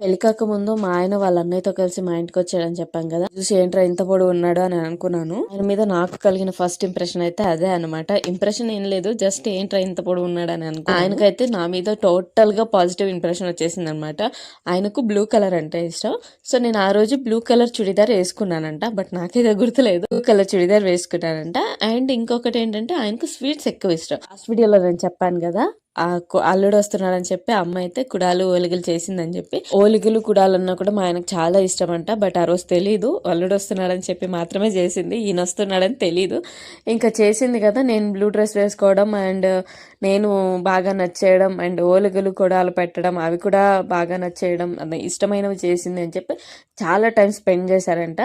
పెళ్ళి ముందు మా ఆయన వాళ్ళ అన్నయ్యతో కలిసి మా ఇంటికి వచ్చాడని చెప్పాను కదా. చూసి ఏంట్రా ఇంత పొడి ఉన్నాడు అని అనుకున్నాను. ఆయన మీద నాకు కలిగిన ఫస్ట్ ఇంప్రెషన్ అయితే అదే అనమాట ఇంప్రెషన్ ఏం లేదు జస్ట్ ఏంట్రా ఇంత పొడి ఉన్నాడు అని అనుకో ఆయనకైతే నా మీద టోటల్గా పాజిటివ్ ఇంప్రెషన్ వచ్చేసింది అనమాట ఆయనకు బ్లూ కలర్ అంటే ఇష్టం. సో నేను ఆ రోజు బ్లూ కలర్ చుడిదార్ వేసుకున్నానంట బట్ నాకైతే గుర్తులేదు. బ్లూ కలర్ చుడిదార్ వేసుకున్నానంట. అండ్ ఇంకొకటి ఏంటంటే ఆయనకు స్వీట్స్ ఎక్కువ ఇష్టం. లాస్ట్ వీడియోలో నేను చెప్పాను కదా అల్లుడు వస్తున్నాడని చెప్పి అమ్మ అయితే కుడాలు ఓలిగలు చేసిందని చెప్పి ఓలిగలు కుడాలు అన్నా కూడా మా ఆయనకు చాలా ఇష్టం అంట బట్ ఆ రోజు తెలీదు. అల్లుడు వస్తున్నాడని చెప్పి మాత్రమే చేసింది. ఈయన వస్తున్నాడని తెలీదు. ఇంకా చేసింది కదా నేను బ్లూ డ్రెస్ వేసుకోవడం అండ్ నేను బాగా నచ్చేయడం అండ్ ఓలిగలు కుడాలు పెట్టడం అవి కూడా బాగా నచ్చేయడం ఇష్టమైనవి చేసింది అని చెప్పి చాలా టైం స్పెండ్ చేశారంట.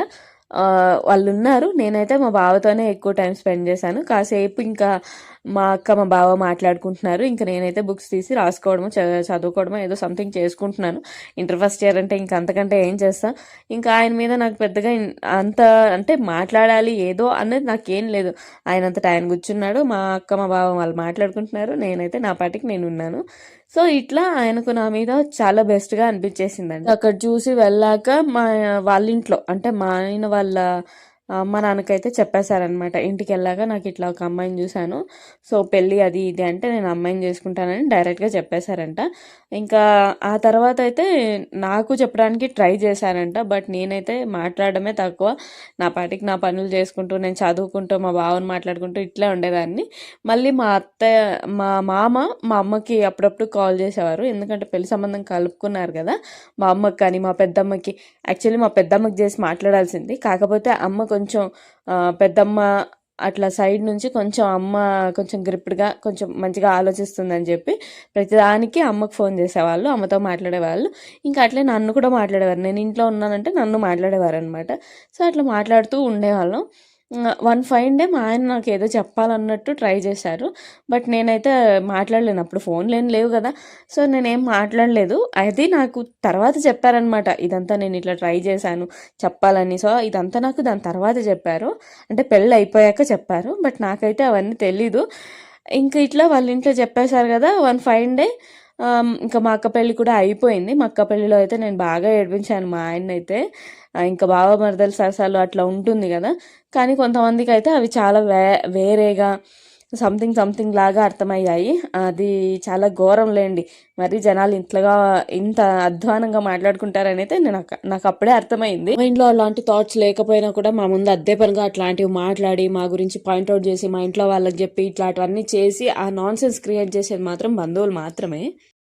వాళ్ళు ఉన్నారు నేనైతే మా బావతోనే ఎక్కువ టైం స్పెండ్ చేశాను. కాసేపు ఇంకా మా అక్క మా బావ మాట్లాడుకుంటున్నారు. ఇంకా నేనైతే బుక్స్ తీసి రాసుకోవడము చ- చదువుకోవడము ఏదో సంథింగ్ చేసుకుంటున్నాను. ఇంటర్ ఫస్ట్ ఇయర్ అంటే ఇంకా అంతకంటే ఏం చేస్తా? ఇంకా ఆయన మీద నాకు పెద్దగా అంత అంటే మాట్లాడాలి ఏదో అనేది నాకేం లేదు. ఆయన అంతటా ఆయన కూర్చున్నాడు. మా అక్క మా బావ వాళ్ళు మాట్లాడుకుంటున్నారు. నేనైతే నా పాటికి నేను ఉన్నాను సో ఇట్లా ఆయనకు నా మీద చాలా బెస్ట్గా అనిపించేసిందండి. అక్కడ చూసి వెళ్ళాక మా వాళ్ళ ఇంట్లో అంటే మా ఆయన వాళ్ళ అమ్మ నాన్నకైతే చెప్పేశారనమాట ఇంటికి వెళ్ళాక నాకు ఇట్లా ఒక అమ్మాయిని చూశాను. సో పెళ్ళి అది ఇది అంటే నేను అమ్మాయిని చేసుకుంటానని డైరెక్ట్గా చెప్పేశారంట. ఇంకా ఆ తర్వాత అయితే నాకు చెప్పడానికి ట్రై చేశారంట బట్ నేనైతే మాట్లాడడమే తక్కువ. నా పాటికి నా పనులు చేసుకుంటూ నేను చదువుకుంటూ మా బావని మాట్లాడుకుంటూ ఇట్లా ఉండేదాన్ని. మళ్ళీ మా అత్తయ్య మా మామ మా అమ్మకి అప్పుడప్పుడు కాల్ చేసేవారు. ఎందుకంటే పెళ్ళి సంబంధం కలుపుకున్నారు కదా మా అమ్మకి కానీ మా పెద్దమ్మకి. యాక్చువల్లీ మా పెద్దమ్మకి చేసి మాట్లాడాల్సింది. కాకపోతే అమ్మ కొంచెం కొంచెం పెద్దమ్మ అట్లా సైడ్ నుంచి కొంచెం అమ్మ కొంచెం గ్రిప్డ్గా కొంచెం మంచిగా ఆలోచిస్తుందని చెప్పి ప్రతిదానికి అమ్మకు ఫోన్ చేసేవాళ్ళు అమ్మతో మాట్లాడేవాళ్ళు. ఇంకా అట్లే నన్ను కూడా మాట్లాడేవారు. నేను ఇంట్లో ఉన్నానంటే నన్ను మాట్లాడేవారు అనమాట సో అట్లా మాట్లాడుతూ ఉండేవాళ్ళం. వన్ ఫైన్ డే మా ఆయన నాకు ఏదో చెప్పాలన్నట్టు ట్రై చేశారు. బట్ నేనైతే మాట్లాడలేను అప్పుడు ఫోన్లు లేవు కదా. సో నేనేం మాట్లాడలేదు. అది నాకు తర్వాత చెప్పారనమాట ఇదంతా నేను ఇట్లా ట్రై చేశాను చెప్పాలని. సో ఇదంతా నాకు దాని తర్వాత చెప్పారు. అంటే పెళ్ళి అయిపోయాక చెప్పారు. బట్ నాకైతే అవన్నీ తెలీదు. ఇంకా ఇట్లా వాళ్ళ ఇంట్లో చెప్పేశారు కదా వన్ ఫైన్ డే ఇంకా మా అక్క పెళ్ళి కూడా అయిపోయింది. మా అక్క పెళ్ళిలో అయితే నేను బాగా ఏడిపించాను మా ఆయన అయితే ఇంకా బావ మరదలు సరసాలు అట్లా ఉంటుంది కదా. కానీ కొంతమందికి అయితే అవి చాలా వే వేరేగా సంథింగ్ సంథింగ్ లాగా అర్థమయ్యాయి. అది చాలా ఘోరం లేండి. మరి జనాలు ఇంతగా ఇంత అధ్వానంగా మాట్లాడుకుంటారనైతే నేను నాకు- అప్పుడే అర్థమైంది. మా ఇంట్లో అలాంటి థాట్స్ లేకపోయినా కూడా మా ముందు అద్దె పనిగా అట్లాంటివి మాట్లాడి మా గురించి పాయింట్అవుట్ చేసి మా ఇంట్లో వాళ్ళకి చెప్పి ఇట్లాంటివన్నీ చేసి ఆ నాన్ సెన్స్ క్రియేట్ చేసేది మాత్రం బంధువులు మాత్రమే.